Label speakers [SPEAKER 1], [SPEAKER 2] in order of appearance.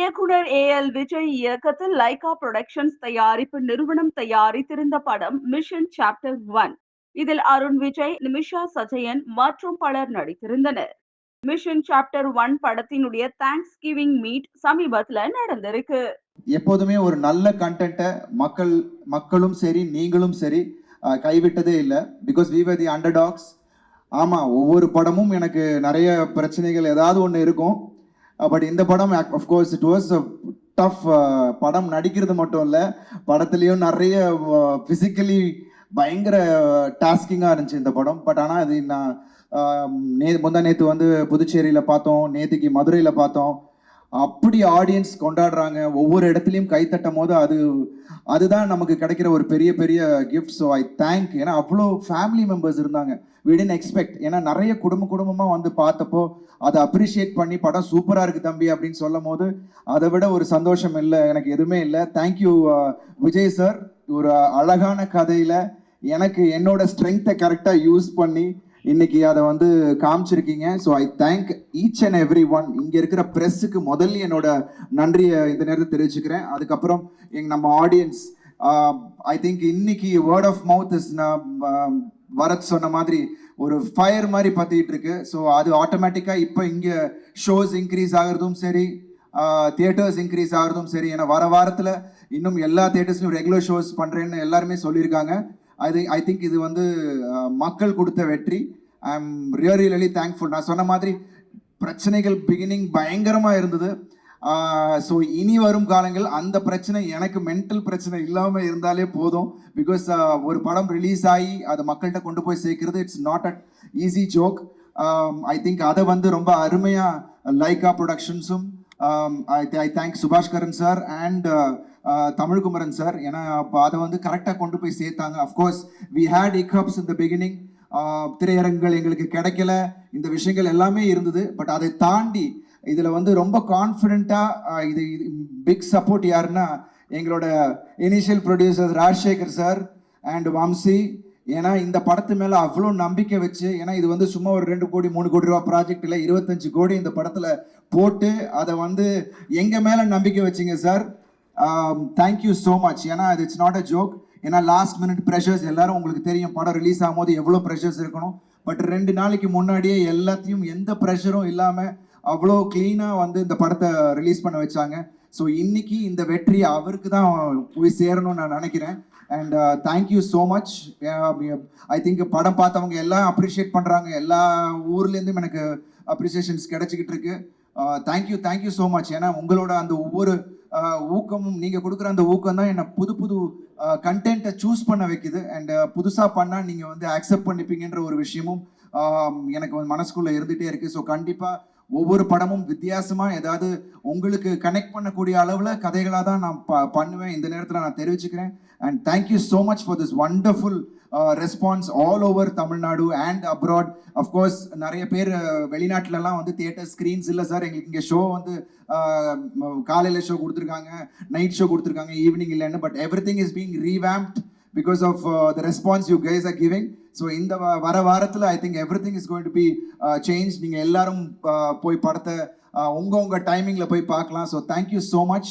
[SPEAKER 1] இயக்குனர் A L Vijay இயக்கத்தில் Lyca productions தயாரிப்பு நிறுவனம் தயாரித்திருந்த படம் மிஷன் சாப்டர் ஒன் இதில் அருண் விஜய் நிமிஷா சஜயன் மற்றும் பலர் நடித்திருந்தனர். மிஷன் சாப்டர் ஒன் படத்தினுடைய தேங்க்ஸ் கிவிங் மீட் சமீபத்துல நடந்திருக்கு.
[SPEAKER 2] எப்போதுமே ஒரு நல்ல கண்டென்ட்டை மக்கள் மக்களும் சரி நீங்களும் சரி கைவிட்டதே இல்லை. பிகாஸ் வி வர் தி அண்டர்டாக்ஸ் ஆமாம் ஒவ்வொரு படமும் எனக்கு நிறைய பிரச்சனைகள் ஏதாவது ஒன்று இருக்கும். Uh, பட் இந்த படம் அஃப்கோர்ஸ் இட் வாஸ் டஃப் படம். நடிக்கிறது மட்டும் இல்லை படத்துலேயும் நிறைய uh, ஃபிசிக்கலி பயங்கர uh, டாஸ்கிங்காக இருந்துச்சு இந்த படம். பட் ஆனால் அது நான் நே முந்தா நேற்று வந்து புதுச்சேரியில் பார்த்தோம் நேற்றுக்கு மதுரையில் பார்த்தோம். அப்படி ஆடியன்ஸ் கொண்டாடுறாங்க. ஒவ்வொரு இடத்துலையும் கை போது அது அதுதான் நமக்கு கிடைக்கிற ஒரு பெரிய பெரிய கிஃப்ட் ஸோ ஐ தேங்க் ஏன்னா அவ்வளோ ஃபேமிலி மெம்பர்ஸ் இருந்தாங்க. விடின் எக்ஸ்பெக்ட் ஏன்னா நிறைய குடும்ப குடும்பமாக வந்து பார்த்தப்போ அதை அப்ரிஷியேட் பண்ணி படம் சூப்பராக இருக்குது தம்பி அப்படின்னு சொல்லும் போது அதை விட ஒரு சந்தோஷம் இல்லை. எனக்கு எதுவுமே இல்லை. தேங்க்யூ uh, விஜய் சார் ஒரு அழகான கதையில் எனக்கு என்னோட ஸ்ட்ரென்த்தை கரெக்டாக யூஸ் பண்ணி இன்னைக்கு அதை வந்து காமிச்சிருக்கீங்க. So I thank each and every one இங்கே இருக்கிற ப்ரெஸ்ஸுக்கு முதல்ல என்னோட நன்றியை இந்த நேரத்தில் தெரிவிச்சுக்கிறேன். அதுக்கப்புறம் எங்க நம்ம ஆடியன்ஸ் ஐ திங்க் இன்னைக்கு வேர்ட் ஆஃப் மவுத் இஸ் வரத் சொன்ன மாதிரி ஒரு ஃபயர் மாதிரி பற்றிட்டு இருக்கு. ஸோ அது ஆட்டோமேட்டிக்காக இப்போ இங்கே ஷோஸ் இன்க்ரீஸ் ஆகுறதும் சரி தியேட்டர்ஸ் இன்க்ரீஸ் ஆகுறதும் சரி. ஏன்னா வர வாரத்தில் இன்னும் எல்லா தியேட்டர்ஸ்லையும் ரெகுலர் ஷோஸ் பண்ணுறேன்னு எல்லாருமே சொல்லியிருக்காங்க. அது ஐ திங்க் இது வந்து மக்கள் கொடுத்த வெற்றி. I am really really thankful நான் சொன்ன மாதிரி பிரச்சனைகள் பிகினிங் பயங்கரமாக இருந்தது. ஸோ இனி வரும் காலங்கள் அந்த பிரச்சனை எனக்கு மென்டல் பிரச்சனை இல்லாமல் இருந்தாலே போதும். பிகாஸ் ஒரு படம் ரிலீஸ் ஆகி அதை மக்கள்கிட்ட கொண்டு போய் சேர்க்கறது it's not at easy joke I think அதை வந்து ரொம்ப அருமையாக Lyca ப்ரொடக்ஷன்ஸும் I I thank Subaskaran sir and Tamilkumaran sir ஏன்னா அப்போ அதை வந்து கரெக்டாக கொண்டு போய் சேர்த்தாங்க. அஃப்கோர்ஸ் வி ஹேட் இக்கப்ஸ் இந்த பிகினிங் திரையரங்குகள் எங்களுக்கு கிடைக்கல. இந்த விஷயங்கள் எல்லாமே இருந்தது. பட் அதை தாண்டி இதில் வந்து ரொம்ப கான்ஃபிடென்ட்டாக இது பிக் சப்போர்ட் யாருன்னா எங்களோட initial producer Rajasekar sir and Vamsi ஏன்னா இந்த படத்து மேலே அவ்வளோ நம்பிக்கை வச்சு ஏன்னா இது வந்து சும்மா ஒரு ரெண்டு கோடி மூணு கோடி ரூபா ப்ராஜெக்ட் இல்லை இருபத்தஞ்சு கோடி இந்த படத்தில் போட்டு அதை வந்து எங்கள் மேலே நம்பிக்கை வச்சிங்க சார்? தேங்க்யூ ஸோ மச் ஏன்னா அது இட்ஸ் நாட் அ ஜோக் ஏன்னா லாஸ்ட் மினிட் ப்ரெஷர்ஸ் எல்லாரும் உங்களுக்கு தெரியும் படம் ரிலீஸ் ஆகும்போது எவ்வளோ ப்ரெஷர்ஸ் இருக்கணும். பட் ரெண்டு நாளைக்கு முன்னாடியே எல்லாத்தையும் எந்த ப்ரெஷரும் இல்லாமல் அவ்வளோ க்ளீனாக வந்து இந்த படத்தை ரிலீஸ் பண்ண வச்சாங்க. ஸோ இன்னைக்கு இந்த வெற்றி அவருக்கு தான் போய் சேரணும்னு நான் நினைக்கிறேன். And thank you so much I think படம் பார்த்தவங்க எல்லாம் அப்ரிஷியேட் பண்ணுறாங்க எல்லா ஊர்லேருந்தும் எனக்கு அப்ரிசியேஷன்ஸ் கிடைச்சிக்கிட்டு இருக்கு. தேங்க்யூ தேங்க்யூ ஸோ மச் ஏன்னா உங்களோட அந்த ஒவ்வொரு uh, ஊக்கமும் நீங்கள் கொடுக்குற அந்த ஊக்கம் தான் என்னை புது புது uh, கண்டென்ட்டை சூஸ் பண்ண வைக்குது. அண்ட் uh, புதுசாக பண்ணால் நீங்கள் வந்து அக்செப்ட் பண்ணிப்பீங்கன்ற ஒரு விஷயமும் um, எனக்கு வந்து மனசுக்குள்ளே இருந்துகிட்டே இருக்குது ஸோ கண்டிப்பாக ஒவ்வொரு படமும் வித்தியாசமாக ஏதாவது உங்களுக்கு கனெக்ட் பண்ணக்கூடிய அளவில் கதைகளாக தான் நான் ப பண்ணுவேன். இந்த நேரத்தில் நான் தெரிவிச்சுக்கிறேன். And thank you so much for this wonderful response all over Tamil Nadu and abroad of course நிறைய பேர் uh, வெளிநாட்டிலலாம் வந்து தியேட்டர் ஸ்க்ரீன்ஸ் இல்லை சார் எங்களுக்கு இங்கே ஷோ வந்து uh, காலையில் ஷோ கொடுத்துருக்காங்க நைட் ஷோ கொடுத்துருக்காங்க ஈவினிங் இல்லைன்னு but everything is being revamped because of the response you guys are giving so இந்த வ- வர வாரத்தில் I think everything is going to be change நீங்கள் எல்லாரும் uh, போய் படத்தை உங்கள் உங்க உங்க டைமிங்கில் போய் பார்க்கலாம். So thank you so much